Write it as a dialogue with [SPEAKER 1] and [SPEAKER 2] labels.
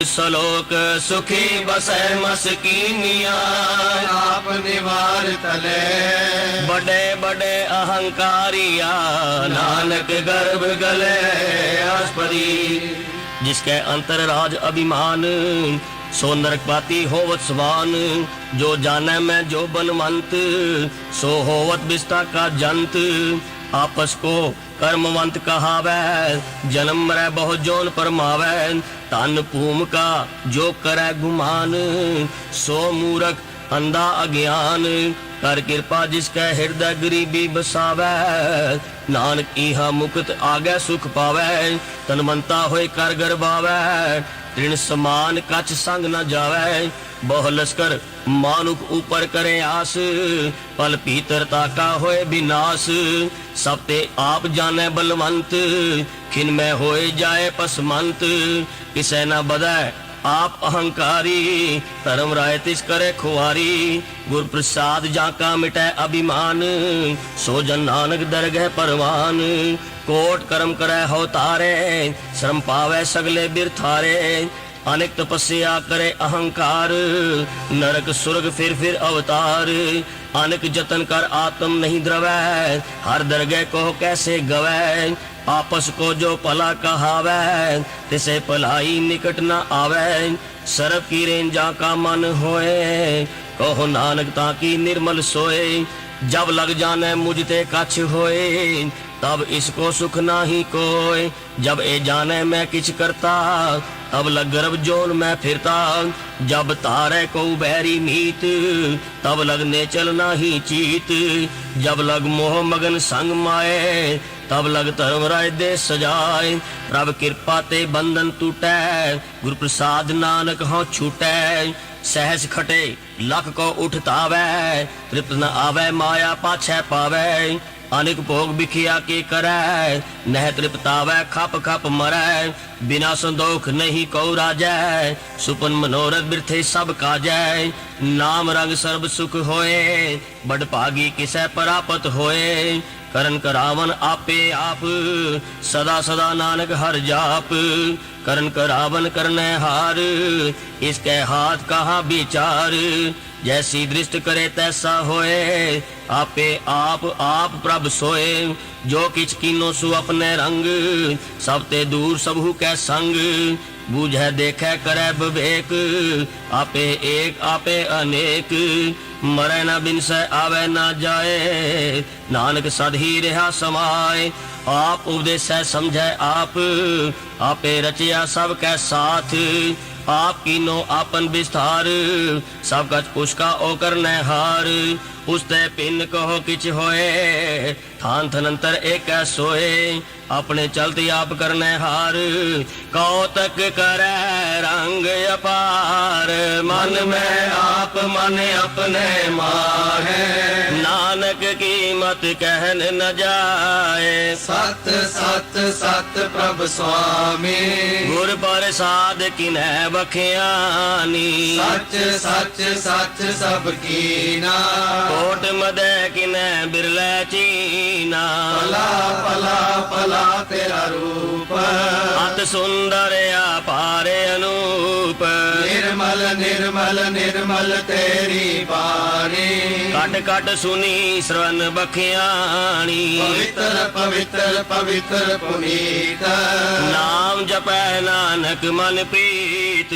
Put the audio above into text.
[SPEAKER 1] ਸਲੋਕ ਸੁਖੀ ਬਸੈ ਮਸਕੀਨੀਆਂ
[SPEAKER 2] ਆਪ ਨਿਵਾਰ ਤਲੇ।
[SPEAKER 1] ਬੜੇ ਬੜੇ ਅਹੰਕਾਰੀਆ ਨਾਨਕ ਗਰਭ ਗਲੇ ਆਸਪਰੀ ਜਿਸਕੇ ਅੰਤਰ ਰਾਜ ਅਭਿਮਾਨ ਸੋ ਨਰਕਪਾਤੀ ਹੋਵਤ ਸਵਾਨ। ਜੋ ਜਾਣੈ ਮੈਂ ਜੋ ਬਨਵੰਤ ਸੋ ਹੋਵਤ ਬਿਸਤਾ ਕਾ ਜੰਤ। ਆਪਸ ਕੋ ਕਰਮਵੰਤ ਕਹਾਵੈ, ਜਨਮ ਮਰੈ ਬਹੁ ਜੋਨ ਪਰਮਾਵੈ ਤਨ ਭੂਮਿਕਾ ਜੋ ਕਰੈ ਗੁਮਾਨ, ਸੋ ਮੂਰਖ ਅੰਧਾ ਅਗਿਆਨ, ਕਰ ਕਿਰਪਾ ਜਿਸ ਕੈ ਹਿਰਦੈ ਗਰੀਬੀ ਬਸਾਵੈ ਨਾਨਕ ਇਹਾ ਮੁਕਤ ਆਗੈ ਸੁਖ ਪਾਵੈ ਤਨਮੰਤਾ ਹੋਏ ਕਰ ਗਰਬਾਵੈ ਤ੍ਰਿਣ ਸਮਾਨ ਕਛ ਸੰਗ ਨ ਜਾਵੈ। ਬਹੁ ਲਸਕਰ ਮਾਨੁਕ ਉਪਰ ਕਰੇ ਆਸ। ਪਲ ਪੀਤਰ ਤਾਕਾ ਹੋਏ ਬਿਨਾਸ਼। ਸਭ ਤੇ ਆਪ ਜਾਣੈ ਬਲਵੰਤ। ਖਿਨ ਮੈਂ ਹੋਏ ਜਾਏ ਪਸਮੰਤ। ਕਿਸੈ ਨਾ ਬਦੈ ਆਪ ਅਹੰਕਾਰੀ, ਧਰਮ ਰਾਏ ਤਿਸ ਕਰੇ ਖੁਆਰੀ ਗੁਰ ਪ੍ਰਸਾਦ ਜਾਂ ਕਾ ਮਿਟੈ ਅਭਿਮਾਨ, ਸੋ ਜਨ ਨਾਨਕ ਦਰਗਹਿ ਪਰਵਾਨ, ਕੋਟ ਕਰਮ ਕਰੈ ਹੋ ਤਾਰੇ, ਸ਼ਰਮ ਪਾਵੈ ਸਗਲੇ ਬਿਰਥਾਰੇ ਅਨੇਕ ਤਪੱਸਿਆ ਕਰੇ ਅਹੰਕਾਰ, ਨਰਕ ਸੁਰਗ ਫਿਰ ਫਿਰ ਅਵਤਾਰ, ਅਨੇਕ ਜਤਨ ਕਰ ਆਤਮ ਨਹੀਂ ਦਰਵੈ, ਹਰ ਦਰਗਹਿ ਕੋ ਕੈਸੇ ਗਵੈ ਆਪਸ ਕੋ ਜੋ ਭਲਾ ਕਹਾਵੇ, ਤਿਸੇ ਭਲਾਈ ਨਿਕਟ ਨ ਆਵੇ। ਸਰਬ ਕੀ ਰੇਂਜਾ ਕਾ ਮਨ ਹੋਏ, ਕਹੋ ਨਾਨਕ ਤਾਂ ਕੀ ਨਿਰਮਲ ਸੋਏ। ਜਬ ਲਗ ਜਾਣੈ ਮੁਝ ਤੇ ਕਛ ਹੋਏ, ਤਬ ਇਸ ਕੋ ਸੁਖ ਨਾਹੀ ਕੋਏ। ਜਬ ਇਹ ਜਾਣੈ ਮੈਂ ਕਿਛ ਕਰਤਾ तब लग गर्भ जोन मैं फिरता जब तारे को बैरी मीत तब लगने चलना ही चीत जब लग मोह मगन संग माए तब लग धर्म राय दे सजाए प्रभ कृपा ते बंधन टूटै गुरु प्रसाद नानक हों छूटै सहस खटे लख को उठतावै तृप्त न आवे माया पाछै पावै ਅਨੇਕ ਭੋਗ ਵਿਖਿਆ ਕੇ ਕਰੈ, ਨਹਿ ਤ੍ਰਿਪਤਾਵੈ ਖਪ ਖਪ ਮਰੈ, ਬਿਨਾ ਸੰਦੋਖ ਨਹੀਂ ਕਉ ਰਾਜੈ, ਸੁਪਨ ਮਨੋਰਥ ਬਿਰਥੇ ਸਭ ਕਾਜੈ, ਨਾਮ ਰੰਗ ਸਰਬ ਸੁਖ ਹੋਏ ਬੜ ਭਾਗੀ ਕਿਸੈ ਪਰਾਪਤ ਹੋਏ, ਕਰਨ ਕਰਾਵਨ ਆਪੇ ਆਪ, ਸਦਾ ਸਦਾ ਨਾਨਕ ਹਰ ਜਾਪ, ਕਰਨ ਕਰਾਵਨ ਕਰਨੈ ਹਾਰ, ਇਸ ਕੈ ਹਾਥ ਕਹਾ ਵਿਚਾਰ ਜੈਸੀ ਦ੍ਰਿਸ਼ਟ ਕਰੇ ਤੈਸਾ ਹੋਏ, ਆਪੇ ਆਪ ਆਪ ਪ੍ਰਭ ਸੋਏ। ਜੋ ਕਿਛ ਕੀਨੋ ਸੁ ਆਪਣੇ ਰੰਗ, ਸਭ ਤੇ ਦੂਰ ਸਭੂ ਕੈ ਸੰਗ। ਬੂਝੈ ਦੇਖੈ ਕਰੈ ਵਿਵੇਕ ਆਪੇ ਏਕ, ਆਪੇ ਅਨੇਕ। ਮਰੈ ਨਾ ਬਿਨਸੈ, ਆਵੈ ਨਾ ਜਾਏ, ਨਾਨਕ ਸਦ ਹੀ ਰਹਾ ਸਮਾਏ। ਆਪ ਉਪਦੇਸੈ ਸਮਝੈ ਆਪ, ਆਪੇ ਰਚਿਆ ਸਭ ਕੈ ਸਾਥ। ਆਪ ਕੀਨੋ ਆਪਨ ਵਿਸਥਾਰ ਸਭ ਕਛ ਉਸਕਾ ਓ ਕਰਨੈ ਹਾਰ ਉਸ ਤੇ ਪਿੰਨ ਕਹੋ ਥਾਨ ਥਨੰਤਰ ਏਕੈ ਸੋਏ ਆਪਣੇ ਚਲਤੀ ਆਪ ਕਰਨੈ ਹਾਰ। ਕੌਤਕ ਕਰੈ ਰੰਗ ਅਪਾਰ। ਮਨ ਮੈਂ ਆਪ ਮਨ ਆਪਣੇ ਮਾਹੈ। ਨਾਨਕ ਕੀਮਤ ਕਹਿਨ ਨ ਜਾਏ।
[SPEAKER 2] ਸਤ ਸਤ ਸਤ ਪ੍ਰਭ ਸੁਆਮੀ।
[SPEAKER 1] ਗੁਰ ਪ੍ਰਸਾਦ ਕਿਨੈ ਬਖਿਆਨੀ
[SPEAKER 2] ਸੱਚ ਸੱਚ ਸੱਚ ਸਭ ਕੀਨਾ।
[SPEAKER 1] ਕੋਟ ਮਦੈ ਕਿਨੈ ਬਿਰਲੇ ਚੀਨਾ
[SPEAKER 2] ਪਲਾ ਪਲਾ ਪਲਾ ਤੇਰਾ ਰੂਪ।
[SPEAKER 1] ਅਤ ਸੁੰਦਰ ਆਪਾਰ ਅਨੂਪ।
[SPEAKER 2] ਨਿਰਮਲ ਨਿਰਮਲ ਨਿਰਮਲ ਤੇਰੀ ਬਾਣੀ।
[SPEAKER 1] ਕਟ ਕਟ ਸੁਨੀ ਸ਼ਰਨ ਬਖਿਆਣੀ।
[SPEAKER 2] ਪਵਿੱਤਰ ਪਵਿੱਤਰ ਪਵਿੱਤਰ ਪੁਨੀਤ।
[SPEAKER 1] ਨਾਮ ਜਪੈ ਨਾਨਕ ਮਨ ਪ੍ਰੀਤ।